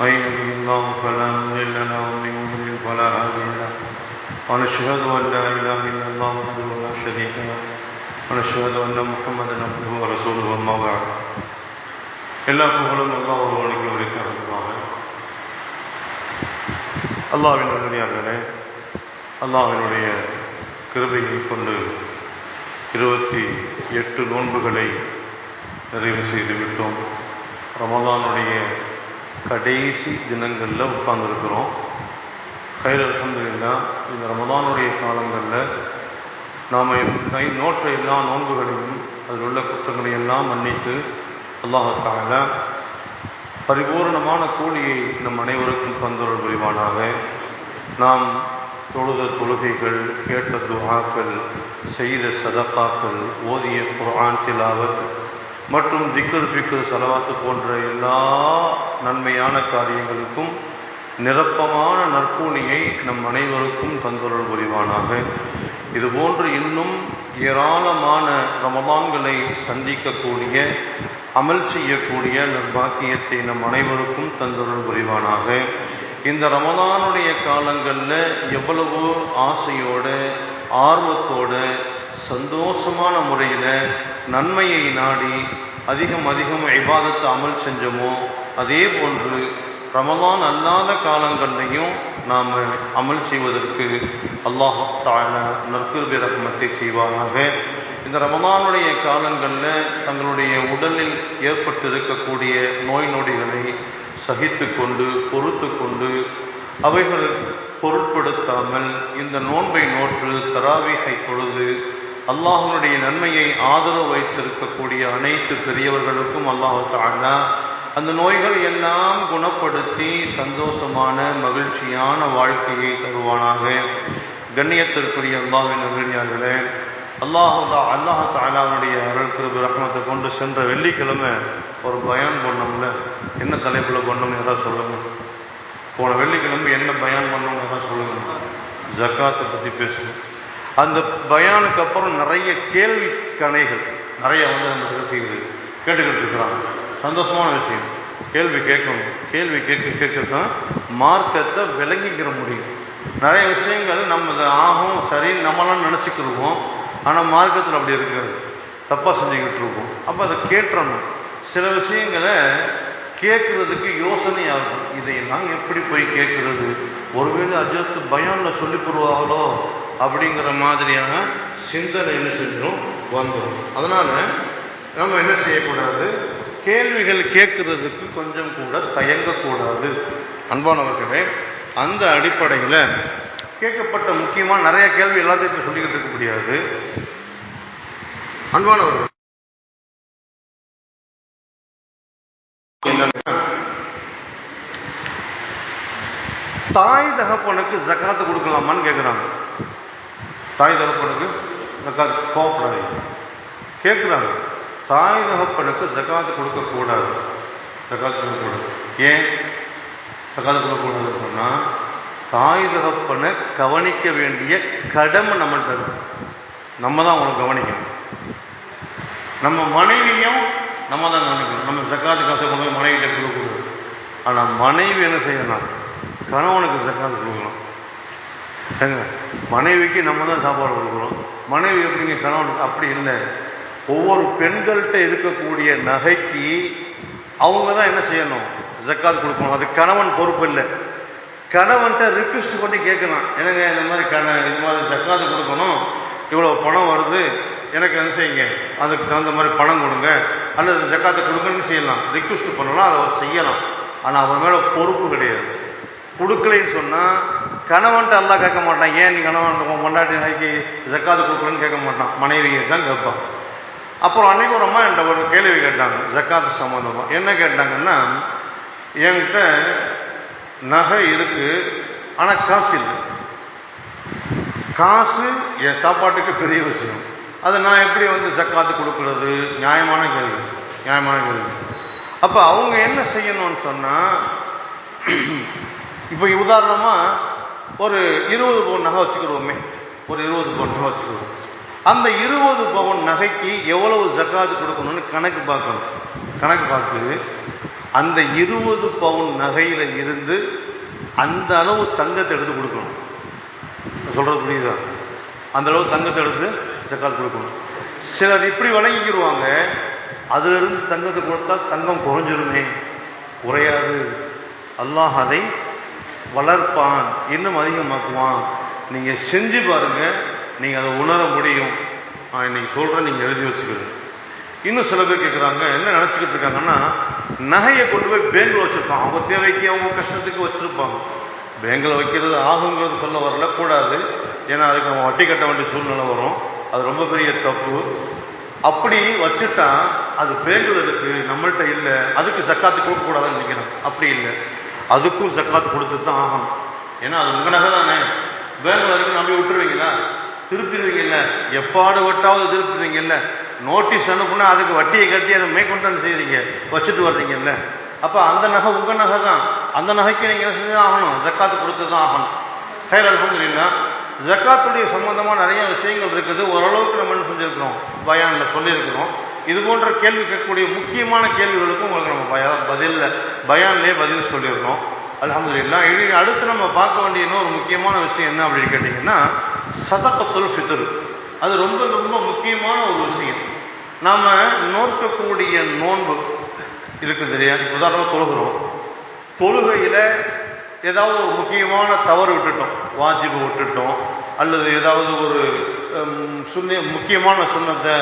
من يهده الله فلا مضل له ومن يضلل فلا هادي له ونشهد ان لا اله الا الله وحده لا شريك له ونشهد ان محمدا عبده ورسوله اما بعد எல்லா புகழும் அல்லாஹ் ஒருவனுக்கு உரித்தார்கள் அல்லாஹ்வின் நல்லடியார்களே அல்லாஹ்வினுடைய கிருபையை கொண்டு இருபத்தி எட்டு நோன்புகளை நிறைவு செய்து விட்டோம் ரமதானுடைய கடைசி தினங்களில் உட்கார்ந்துருக்கிறோம். கையில் அல்ஹம்துலில்லா இந்த ரமதானுடைய காலங்களில் நாம் கை நோற்ற எல்லா நோன்புகளையும் அதில் உள்ள குற்றங்களை எல்லாம் மன்னித்து அல்லாஹால பரிபூர்ணமான கூலியை நம் அனைவருக்கும் தந்தொருள் புரிவானாக. நாம் தொழுத தொழுகைகள் கேட்ட துஹாக்கள் செய்த சதப்பாக்கள் ஓதிய குர்ஆன் திலாவத் மற்றும் திக்கர் ஃபிக்கர் செலவாத்து போன்ற எல்லா நன்மையான காரியங்களுக்கும் நிரப்பமான நற்கூலியை நம் அனைவருக்கும் தந்தொருள் புரிவானாக. இதுபோன்று இன்னும் ஏராளமான ரமதான்களை சந்திக்கக்கூடிய அமல் செய்யக்கூடிய நிர்பாக்கியத்தை நம் அனைவருக்கும் தந்தொருள் புரிவானாக. இந்த ரமதானுடைய காலங்களில் எவ்வளவோ ஆசையோடு ஆர்வத்தோட சந்தோஷமான முறையில் நன்மையை நாடி அதிகம் அதிகம் இபாதத்தை அமல் செஞ்சோமோ அதே போன்று ரமதான் அல்லாத காலங்கள்லையும் நாம் அமல் செய்வதற்கு அல்லாஹ் தால நற்குருபி ரஹ்மத்தை செய்வாராக இந்த ரமதானுடைய காலங்களில் தங்களுடைய உடலில் ஏற்பட்டிருக்கக்கூடிய நோய் நொடிகளை சகித்து கொண்டு பொறுத்து கொண்டு அவைகள் பொருட்படுத்தாமல் இந்த நோன்பை நோற்று தராவிகை பொழுது அல்லாஹனுடைய நன்மையை ஆதரவு வைத்திருக்கக்கூடிய அனைத்து பெரியவர்களுக்கும் அல்லாஹு தாலா அந்த நோய்கள் எல்லாம் குணப்படுத்தி சந்தோஷமான மகிழ்ச்சியான வாழ்க்கையை தருவானாக. கண்ணியத்திற்குரிய அல்லாவின் நகரியார்களே அல்லாஹு அல்லாஹ் தாலாவுடைய அருள் கிருபி ரஹ்மத்தை கொண்டு சென்ற வெள்ளிக்கிழமை ஒரு பயன் பண்ணோம்ல என்ன தலைப்பில் பண்ணோம்னு ஏதாவது சொல்லுங்க. போன வெள்ளிக்கிழமை என்ன பயன் பண்ணோம்னு ஏதாவது சொல்லுங்க. ஜக்காத்தை பற்றி பேசணும் அந்த பயானுக்கு அப்புறம் நிறைய கேள்வி கணைகள் நிறைய வந்து நம்ம பேசுகிறது கேட்டுக்கிட்டு இருக்கிறாங்க சந்தோஷமான விஷயம். கேள்வி கேட்கணும். கேள்வி கேட்க கேட்கத்தான் மார்க்கத்தை விளங்கிக்கிற முடியும். நிறைய விஷயங்கள் நம்ம ஆகும் சரின்னு நம்மளாம் நினச்சிக்கிருவோம். ஆனால் மார்க்கத்தில் அப்படி இருக்கிறது. தப்பாக செஞ்சுக்கிட்டு இருக்கோம் அப்போ அதை கேட்டுறணும். சில விஷயங்களை கேட்குறதுக்கு யோசனையாகும். இதையெல்லாம் எப்படி போய் கேட்குறது? ஒருவேளை அஜத்து பயானில் சொல்லி போடுவாங்களோ அப்படிங்கிற மாதிரியான சிந்தனை என்ன செஞ்சிடும் வந்துடும் அதனால் நம்ம என்ன செய்யக்கூடாது? கேள்விகள் கேட்கறதுக்கு கொஞ்சம் கூட தயங்கக்கூடாது. அன்பானவர்களே அந்த அடிப்படையில் கேட்கப்பட்ட முக்கியமாக நிறைய கேள்வி எல்லாத்தையும் சொல்லிக்கிட்டு இருக்க முடியாது. அன்பானவர்கள் தாய் தகப்பனுக்கு ஜக்காத்து கொடுக்கலாமான்னு கேட்குறாங்க தாய் தகப்பனுக்கு ஜக்காத் கோவப்படாதீங்க கேட்குறாங்க. தாய் தகப்பனுக்கு ஜக்காத்து கொடுக்கக்கூடாது ஜக்காத்து கொடுக்கக்கூடாது ஏன்? ஜக்காத்து கொடுக்கக்கூடாது சொன்னால் தாய் தகப்பனை கவனிக்க வேண்டிய கடமை நம்மள்கிட்ட இருக்கு. நம்ம தான் அவங்களை கவனிக்கணும். நம்ம மனைவியும் நம்ம தான் கவனிக்கணும். நம்ம ஜக்காத்து காசை கொண்டு போய் மனைவிட்ட கொடுக்கக்கூடாது ஆனால் மனைவி என்ன செய்யணும்? கணவனுக்கு ஜக்காத்து கொடுக்கணும். ஏங்க மனைவிக்கு நம்ம தான் சாப்பாடு கொடுக்குறோம். மனைவி எப்படிங்க கணவனுக்கு அப்படி இல்லை. ஒவ்வொரு பெண்கள்கிட்ட இருக்கக்கூடிய நகைக்கு அவங்க தான் என்ன செய்யணும்? ஜக்காத் கொடுக்கணும். அது கணவன் பொறுப்பு இல்லை. கணவன்கிட்ட ரிக்வெஸ்ட் பண்ணி கேட்கலாம். எனக்கு இந்த மாதிரி கண இது மாதிரி ஜக்காத்து கொடுக்கணும்? இவ்வளோ பணம் வருது. எனக்கு என்ன செய்யுங்க? அதுக்கு தகுந்த மாதிரி பணம் கொடுங்க. அல்லது ஜக்காத்தை கொடுங்கன்னு செய்யலாம். ரிக்வெஸ்ட் பண்ணலாம். அதை அவர் செய்யலாம். ஆனால் அவர் மேலே பொறுப்பு கிடையாது. கொடுக்கலைன்னு சொன்னால் கணவன்ட்டு எல்லாம் கேட்க மாட்டான். ஏன் நீ கணவன் பொண்டாட்டி நாய்க்கு ஜக்காத்து கொடுக்குறேன்னு கேட்க மாட்டான். மனைவியை தான் கேட்பான். அப்புறம் அன்னைக்கு ஒரு அம்மா என்கிட்ட ஒரு கேள்வி கேட்டாங்க. ஜக்காத்து சம்மந்தமாக என்ன கேட்டாங்கன்னா என்கிட்ட நகை இருக்கு ஆனால் காசு இல்லை. காசு என் சாப்பாட்டுக்கு பெரிய விஷயம். அதை நான் எப்படி வந்து ஜக்காத்து கொடுக்கறது? நியாயமான கேள்வி. நியாயமான கேள்வி. அப்போ அவங்க என்ன செய்யணும்னு சொன்னால் இப்போ உதாரணமாக ஒரு இருபது பவுன் நகை வச்சுக்கிடுவோமே. ஒரு இருபது பவுன் நகை வச்சுக்கிடுவோம். அந்த இருபது பவுன் நகைக்கு எவ்வளவு ஜக்காத்து கொடுக்கணும்னு கணக்கு பார்க்கணும். கணக்கு பார்த்து அந்த இருபது பவுன் நகையில் இருந்து அந்த அளவு தங்கத்தை எடுத்து கொடுக்கணும். சொல்கிறது புரியுதா? அந்த அளவு தங்கத்தை எடுத்து ஜக்காத்து கொடுக்கணும். சிலர் இப்படி வழங்கிக்கிடுவாங்க. அதுலேருந்து தங்கத்தை கொடுத்தா தங்கம் குறைஞ்சிருமே குறையாது. அல்லாஹ் அதை வளர்ப்பான் இன்னும் அதிகமாக்குவான். நீங்க செஞ்சு பாருங்க நீங்க அதை உணர முடியும். நான் இன்னைக்கு சொல்றேன் நீங்க எழுதி வச்சுக்கிறது இன்னும் சில பேர் கேட்குறாங்க என்ன நினச்சிக்கிட்டு இருக்காங்கன்னா நகையை கொண்டு போய் பேங்கில் வச்சுருப்பான் அவங்க தேவைக்கு அவங்க கஷ்டத்துக்கு வச்சுருப்பாங்க. பேங்கில் வைக்கிறது ஆகுங்கிறது சொல்ல வரல கூடாது. ஏன்னா அதுக்கு நம்ம வட்டி கட்ட வேண்டிய சூழ்நிலை வரும். அது ரொம்ப பெரிய தப்பு. அப்படி வச்சுட்டா அது பேங்கில் இருக்கு நம்மள்கிட்ட இல்லை அதுக்கு சக்காத்து கொடுக்கக்கூடாதுன்னு நினைக்கிறேன். அப்படி இல்லை. அதுக்கும் ஜக்காத்து கொடுத்து தான் ஆகணும். ஏன்னா அது உங்க நகை தானே பேங்க் வரைக்கும் நம்பி விட்டுருவீங்களா? திருப்பிடுவீங்கல்ல எப்பாடு வட்டாவது திருப்பிடுவீங்கல்ல நோட்டீஸ் அனுப்புனா அதுக்கு வட்டியை கட்டி அதை மேற்கொண்டு செய்கிறீங்க வச்சுட்டு வர்றீங்கல்ல? அப்போ அந்த நகை உங்க நகை தான் அந்த நகைக்கு நீங்கள் என்ன செஞ்சு ஆகணும்? ஜக்காத்து கொடுத்து தான் ஆகணும். ஹேர் அல்ஹம்துலில்லாஹ் ஜக்காத்துடைய சம்மந்தமாக நிறைய விஷயங்கள் இருக்குது. ஓரளவுக்கு நம்ம என்ன செஞ்சுருக்கிறோம்? பயானில் சொல்லியிருக்கிறோம். இது போன்ற கேள்வி கேட்கக்கூடிய முக்கியமான கேள்விகளுக்கும் உங்களுக்கு நம்ம பயா பதில்ல பயான்லேயே பதில் சொல்லியிருக்கிறோம் அல்ஹம்துலில்லாஹ். இனி அடுத்து நம்ம பார்க்க வேண்டிய இன்னொரு முக்கியமான விஷயம் என்ன அப்படின்னு கேட்டிங்கன்னா சதக்கத்துல் ஃபித்ர். அது ரொம்ப ரொம்ப முக்கியமான ஒரு விஷயம். நாம் நோக்கக்கூடிய நோன்பு இருக்குது இல்லையா? உதாரணமாக தொழுகிறோம். தொழுகையில் ஏதாவது ஒரு முக்கியமான தவறு விட்டுட்டோம். வாஜிபு விட்டுட்டோம். அல்லது ஏதாவது ஒரு சுண்ணி சுன்ன முக்கியமான சுண்ணத்தை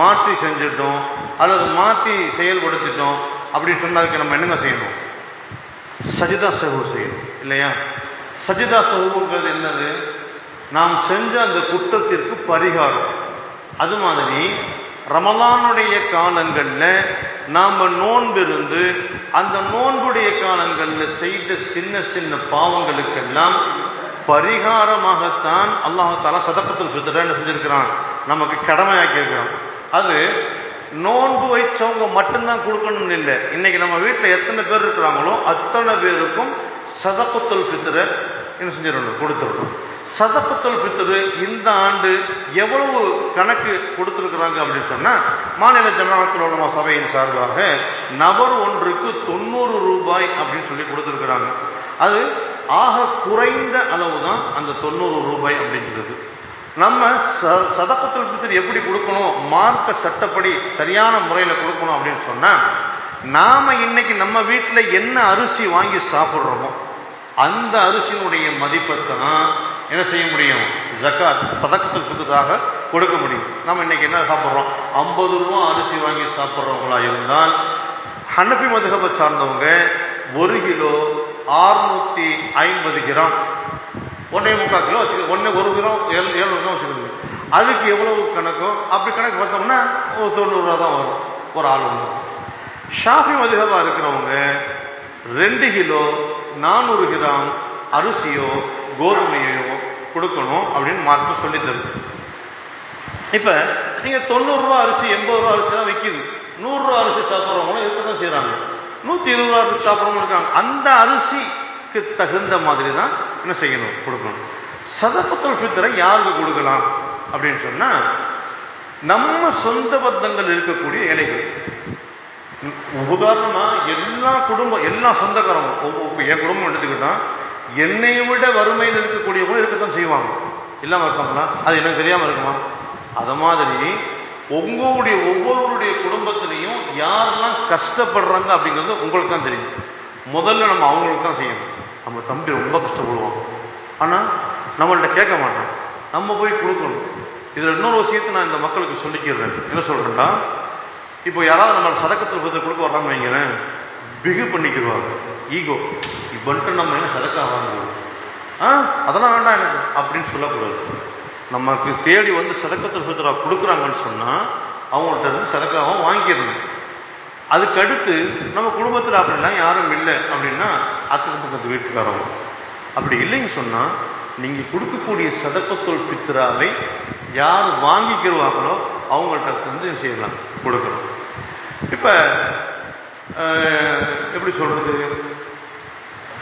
மாற்றி செஞ்சிட்டோம் அல்லது மாற்றி செயல்படுத்திட்டோம் அப்படின்னு சொன்னதுக்கு நம்ம என்னங்க செய்யணும்? சஜிதா சகு செய்யணும் இல்லையா? சஜிதா சகுங்கிறது என்னது? நாம் செஞ்ச அந்த குற்றத்திற்கு பரிகாரம். அது மாதிரி ரமலானுடைய காலங்களில் நாம் நோன்பிருந்து அந்த நோன்புடைய காலங்களில் செய்த சின்ன சின்ன பாவங்களுக்கெல்லாம் பரிகாரமாகத்தான் அல்லாஹ் தாலா சதக்கத்தில் பித்தரன்னு செஞ்சிருக்கிறான்? நமக்கு கடமையாக்கி இருக்கிறான் அது நோன்பு வைச்சவங்க மட்டும்தான் கொடுக்கணும்னு இல்லை. இன்னைக்கு நம்ம வீட்டில் எத்தனை பேர் இருக்கிறாங்களோ அத்தனை பேருக்கும் சதக்கத்துல் பித்திர என்ன செஞ்சிடணும்? கொடுத்துருக்கோம் சதக்கத்துல் பித்திரு இந்த ஆண்டு எவ்வளவு கணக்கு கொடுத்துருக்குறாங்க அப்படின்னு சொன்னால் மாநில ஜனநாயகத்தில் உள்ள சபையின் சார்பாக நபர் ஒன்றுக்கு தொண்ணூறு ரூபாய் அப்படின்னு சொல்லி கொடுத்துருக்குறாங்க. அது ஆக குறைந்த அளவு தான் அந்த தொண்ணூறு ரூபாய் அப்படிங்கிறது நம்ம ச சதக்கத்துல் பித்தர் எப்படி கொடுக்கணும்? மார்க்க சட்டப்படி சரியான முறையில் கொடுக்கணும் அப்படின்னு சொன்னா நாம இன்னைக்கு நம்ம வீட்டில் என்ன அரிசி வாங்கி சாப்பிட்றோமோ அந்த அரிசியினுடைய மதிப்பைத்தான் என்ன செய்ய முடியும்? ஜக்காத் சதக்கத்துல் பித்தராக கொடுக்க முடியும். நம்ம இன்னைக்கு என்ன சாப்பிட்றோம்? ஐம்பது ரூபா அரிசி வாங்கி சாப்பிட்றவங்களா இருந்தால் ஹனபி மதுகபை சார்ந்தவங்க ஒரு கிலோ ஆறுநூத்தி ஐம்பது கிராம். ஒன்றே முக்கால் கிலோ வச்சுக்க ஒன்று ஒரு கிலோ ஏழு ஏழு கிலோ வச்சுக்கணும் அதுக்கு எவ்வளவு கணக்கோ? அப்படி கணக்கு பார்த்தோம்னா ஒரு தொண்ணூறுரூவா தான் வரும் ஒரு ஆள் ஒன்று ஷாஃபி அதிகமாக இருக்கிறவங்க ரெண்டு கிலோ நானூறு கிராம் அரிசியோ கோதுமையோ கொடுக்கணும் அப்படின்னு மார்க்கு சொல்லி தருது. இப்போ நீங்கள் தொண்ணூறுரூவா அரிசி எண்பது ரூபா அரிசி தான் விற்கிது நூறுரூவா அரிசி சாப்பிட்றவங்களும் இருக்க தான் செய்கிறாங்க நூத்தி இருபது ரூபா அரிசி சாப்பிட்றவங்க இருக்காங்க. அந்த அரிசிக்கு தகுந்த மாதிரி தான் என்ன செய்யணும்? கொடுக்கணும். சதப்பத்தல் ஃபித்தரை யாருக்கு கொடுக்கலாம்? அப்படின்னு சொன்னா நம்ம சொந்த பந்தங்கள் இருக்கக்கூடிய ஏழைகள். உதாரணமா எல்லா குடும்பம் எல்லா சொந்தக்காரங்க ஒவ்வொரு- என் குடும்பம் எடுத்துக்கிட்டா என்னை விட வறுமையில் இருக்கக்கூடியவங்களும் இருக்கத்தான் செய்வாங்க. இல்லாம இருக்காங்களா? அது எனக்கு தெரியாம இருக்குமா? அது மாதிரி உங்களுடைய ஒவ்வொருவருடைய குடும்பத்தில் யாரெல்லாம் கஷ்டப்படுறாங்க அப்படிங்கிறது உங்களுக்கு தான் தெரியும். முதல்ல நம்ம அவங்களுக்கு தான் செய்யணும். நம்ம தம்பி ரொம்ப கஷ்டப்படுவோம் ஆனா நம்மள்ட்ட கேட்க மாட்டோம் நம்ம போய் கொடுக்கணும். இதுல இன்னொரு விஷயத்தை நான் இந்த மக்களுக்கு சொல்லிக்கிறேன். என்ன சொல்கிறேன்னா இப்போ யாராவது நம்ம சதக்கத்தில் பத்தி கொடுக்க வராம வைங்கிறேன் பிகு பண்ணிக்கிடுவாங்க. ஈகோ இவன்ட்டு நம்ம என்ன சதக்கா வாங்குவோம் ஆ அதெல்லாம் வேண்டாம் எனக்கு அப்படின்னு சொல்லக்கூடாது. நமக்கு தேடி வந்து சதக்கத்தில் பித்தரா கொடுக்குறாங்கன்னு சொன்னா அவங்கள்ட்ட இருந்து சதக்காவும் வாங்கிடணும் அதுக்கடுத்து நம்ம குடும்பத்தில் அப்படிலாம் யாரும் இல்லை அப்படின்னா அக்கத்து பக்கத்து வீட்டுக்காரவங்க. அப்படி இல்லைன்னு சொன்னால் நீங்கள் கொடுக்கக்கூடிய சதக்கத்தோல் பித்ராவை யார் வாங்கிக்கிறவாங்களோ அவங்கள்ட்ட வந்து செய்யலாம் கொடுக்கணும் இப்போ எப்படி சொல்கிறது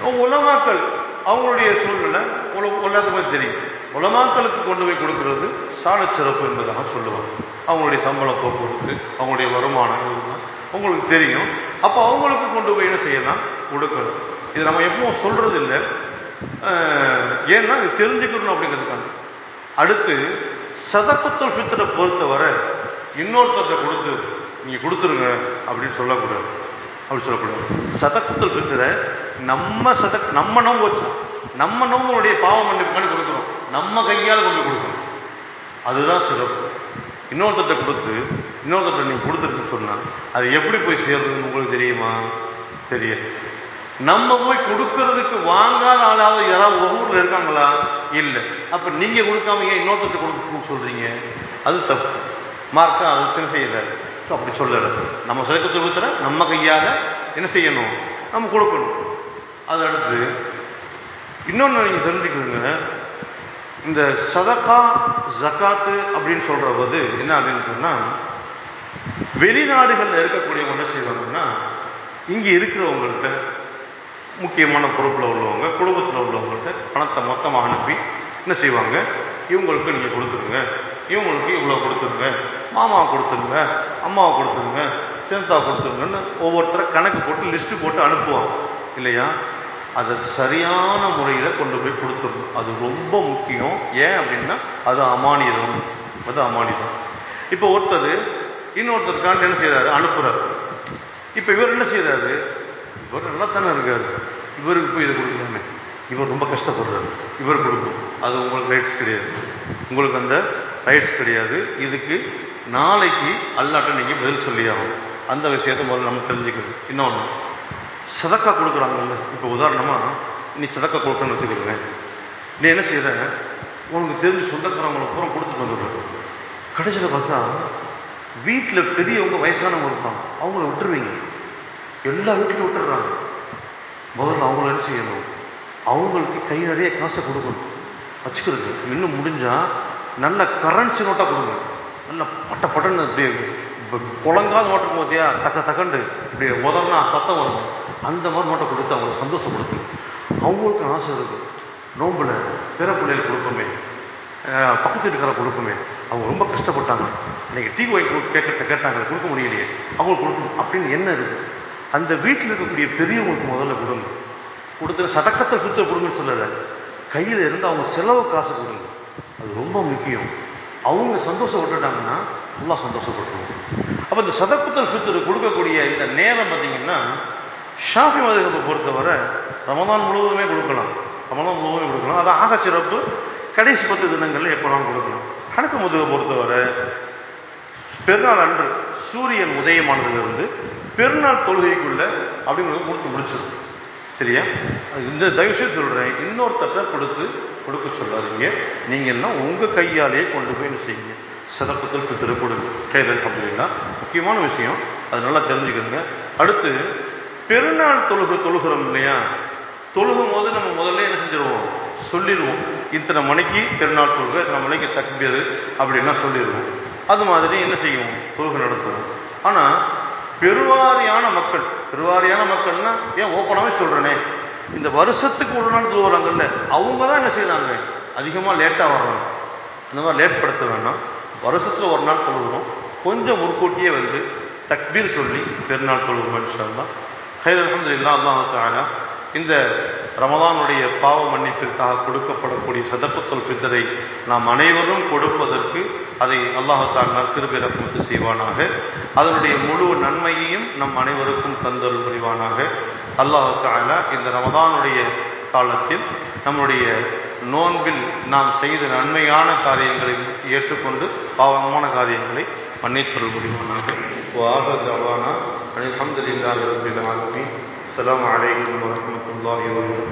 உலமாக்கள் அவங்களுடைய சூழ்நிலை உல- எல்லாத்துக்குமே தெரியும். உலமாக்களுக்கு கொண்டு போய் கொடுக்கறது சாலச்சிறப்பு என்பதாக சொல்லுவாங்க. அவங்களுடைய சம்பள போக்குவரத்து அவங்களுடைய வருமானம் இதெல்லாம் உங்களுக்கு தெரியும். அப்போ அவங்களுக்கு கொண்டு போய் என்ன செய்யலாம் கொடுக்கணும். இது நம்ம எப்பவும் சொல்கிறது இல்லை ஏன்னா இது தெரிஞ்சுக்கணும் அப்படிங்கிறதுக்காங்க அடுத்து சதக்கத்துல் ஃபித்தரை பொறுத்தவரை இன்னொருத்தர்கிட்ட கொடுத்து நீங்கள் கொடுத்துருங்க அப்படின்னு சொல்லக்கூடாது. அப்படி சொல்லக்கூடாது. சதக்கத்துல் ஃபித்தரை நம்ம சதக் நம்ம நோம்பு வச்சோம். நம்ம நோம்புடைய பாவம் பண்ணி கொடுக்குறோம். நம்ம கையால் கொண்டு கொடுக்கணும் அதுதான் சிறப்பு. இன்னொருத்தர்கிட்ட கொடுத்து இன்னொருத்தர்கிட்ட நீங்கள் கொடுத்துருக்கு சொன்னால் அது எப்படி போய் சேர்றதுன்னு உங்களுக்கு தெரியுமா? தெரியாது. நம்ம போய் கொடுக்கறதுக்கு வாங்காத ஆளாவது யாராவது ஒரு ஊரில் இருக்காங்களா? இல்லை. அப்போ நீங்கள் கொடுக்காம ஏன் இன்னொருத்தர்கிட்ட கொடுக்க சொல்கிறீங்க அது தப்பு. மார்க்கா அது செய்யலை. ஸோ அப்படி சொல்லலை. நம்ம சதக்கத்தை கொடுத்துற நம்ம கையால் என்ன செய்யணும்? நம்ம கொடுக்கணும். அது அடுத்து இன்னொன்று நீங்கள் தெரிஞ்சுக்கணுங்க. இந்த சதகா ஜகாத்து அப்படின்னு சொல்கிற போது என்ன அப்படின்னு சொன்னால் வெளிநாடுகளில் இருக்கக்கூடியவங்க என்ன செய்வாங்கன்னா இங்கே இருக்கிறவங்கள்ட்ட முக்கியமான பொறுப்பில் உள்ளவங்க குடும்பத்தில் உள்ளவங்கள்ட்ட பணத்தை மொத்தமாக அனுப்பி என்ன செய்வாங்க? இவங்களுக்கு நீங்கள் கொடுத்துருங்க. இவங்களுக்கு இவ்வளோ கொடுத்துருங்க. மாமாவை கொடுத்துருங்க. அம்மாவை கொடுத்துருங்க. சின்னத்தா கொடுத்துருங்கன்னு ஒவ்வொருத்தரை கணக்கு போட்டு லிஸ்ட்டு போட்டு அனுப்புவாங்க. இல்லையா? அதை சரியான முறையில் கொண்டு போய் கொடுத்துடணும். அது ரொம்ப முக்கியம். ஏன் அப்படின்னா அது அமானிதம். அது அமானிதம். இப்போ ஒருத்தர் இன்னொருத்தருக்காண்டி என்ன செய்யறாரு அனுப்புகிறார் இப்போ இவர் என்ன செய்கிறாரு இவர் நல்லா தானே இருக்காரு. இவருக்கு போய் இதை கொடுக்கலாமே இவர் ரொம்ப கஷ்டப்படுறாரு. இவர் கொடுக்கும். அது உங்களுக்கு ரைட்ஸ் கிடையாது. உங்களுக்கு அந்த ரைட்ஸ் கிடையாது. இதுக்கு நாளைக்கு அல்லாட்ட நீங்கள் பதில் சொல்லி அந்த விஷயத்தை முதல்ல நம்ம தெரிஞ்சுக்கணும். இன்னொன்று சதக்கா கொடுக்குறாங்கல்ல. இப்போ உதாரணமாக நீ சதக்கா கொடுக்கணும்னு வச்சுக்கிறேன் நீ என்ன செய்கிற உனக்கு தெரிஞ்சு சொந்தக்காரங்களை பூரா கொடுத்துட்டு வந்துடுற. கடைசியில் பார்த்தா வீட்டில் பெரியவங்க வயசானவங்க இருப்பாங்க. அவங்கள விட்டுருவீங்க. எல்லா வீட்லையும் விட்டுடுறாங்க. முதல்ல அவங்கள என்ன செய்யணும்? அவங்களுக்கு கை நிறைய காசை கொடுக்கணும். வச்சுக்கிறது இன்னும் முடிஞ்சால் நல்ல கரன்சி நோட்டாக கொடுங்க. நல்ல பட்ட பட்டன்னு அப்படியே இப்ப புழங்காத நோட்டு பார்த்தியா? தக்க தக்கண்டு இப்படி உதறினா சத்தம் வரும் அந்த மாதிரி நோட்டை கொடுத்து அவங்கள சந்தோஷப்படுத்து. அவங்களுக்கு ஆசை இருக்குது நோம்பில் பிற பிள்ளைகள் கொடுப்போமே. பக்கத்து வீட்டுக்கார கொடுப்போமே. அவங்க ரொம்ப கஷ்டப்பட்டாங்க. இன்றைக்கி டீ வாங்கி கொடு- கேட்க கேட்டாங்க கொடுக்க முடியலையே. அவங்களுக்கு கொடுக்கணும் அப்படின்னு என்ன இருக்குது அந்த வீட்டில் இருக்கக்கூடிய பெரியவங்களுக்கு முதல்ல கொடுங்க. கொடுத்து சதக்கத்தை சுத்த கொடுங்கன்னு சொல்லலை. கையில் இருந்து அவங்க செலவு காசு கொடுங்க. அது ரொம்ப முக்கியம். அவங்க சந்தோஷப்பட்டுட்டாங்கன்னா நல்லா சந்தோஷப்பட்டுருவோம் அப்போ இந்த சதக்குத்தல் ஃபித்ரு கொடுக்கக்கூடிய இந்த நேரம் பார்த்தீங்கன்னா ஷாஃபி மதுகத்தை பொறுத்தவரை ரமதான் முழுவதுமே கொடுக்கலாம். ரமதான் முழுவதுமே கொடுக்கலாம். அது ஆக சிறப்பு. கடைசி பத்து தினங்களில் எப்போலாம் கொடுக்கலாம். கணக்கு முதுகை பொறுத்தவரை பெருநாள் அன்று சூரியன் உதயமானதிலிருந்து பெருநாள் தொழுகைக்குள்ள அப்படிங்கிறது கொடுத்து முடிச்சிடும். சரியா? அது இந்த தயவுசெய்து சொல்றேன். இன்னொருத்தட்ட கொடுத்து கொடுக்க சொல்லாதீங்க. நீங்க எல்லாம் உங்க கையாலேயே கொண்டு போய் என்ன செய்யுங்க? சதப்பத்தில் பித்திரு கொடுங்க கையில் அப்படின்னா முக்கியமான விஷயம். அது நல்லா தெரிஞ்சுக்கோங்க அடுத்து பெருநாள் தொழுகு தொழுகிறோம் இல்லையா? தொழுகும் போது நம்ம முதல்ல என்ன செஞ்சிருவோம்? சொல்லிடுவோம் இத்தனை மணிக்கு பெருநாள் தொழுகை இத்தனை மணிக்கு தக்பீர் அப்படின்னா சொல்லிடுவோம் அது மாதிரி என்ன செய்வோம்? தொழுகை நடத்துவோம். ஆனால் பெருவாரியான மக்கள் பெருவாரியான மக்கள்னா ஏன் ஓப்பனாகவே சொல்கிறேனே இந்த வருஷத்துக்கு ஒரு நாள் தொழுகிறாங்கல்ல அவங்க தான் என்ன செய்கிறாங்க அதிகமாக லேட்டாக வர்றாங்க. அந்த மாதிரி லேட் படுத்த வேணாம் வருஷத்தில் ஒரு நாள் தொழுகிறோம். கொஞ்சம் முற்கூட்டியே வந்து தக்பீர் சொல்லி பெருநாள் தொழுகிறோம் தான் ஹைர் அல்ஹம்துலில்லாஹ் அல்லாஹ் இந்த ரமதானுடைய பாவ மன்னிப்பிற்காக கொடுக்கப்படக்கூடிய சதப்பத்தல் பித்தரை நாம் அனைவரும் கொடுப்பதற்கு அதை அல்லாஹால் நற்கிருபை ரஹ்மத்து செய்வானாக. அதனுடைய முழு நன்மையையும் நம் அனைவருக்கும் தந்தல் புரிவானாக. அல்லாஹ் இந்த ரமதானுடைய காலத்தில் நம்முடைய நோன்பில் நாம் செய்த நன்மையான காரியங்களை ஏற்றுக்கொண்டு பாவமான காரியங்களை மன்னித்தருள் புரிவானாக வாஹதாவானா அல்ஹம்துலில்லாஹி ரப்பில் ஆலமீன். அஸ்ஸலாமு அலைக்கும் வரஹ்மத்துல்லாஹி வபரகாத்துஹு.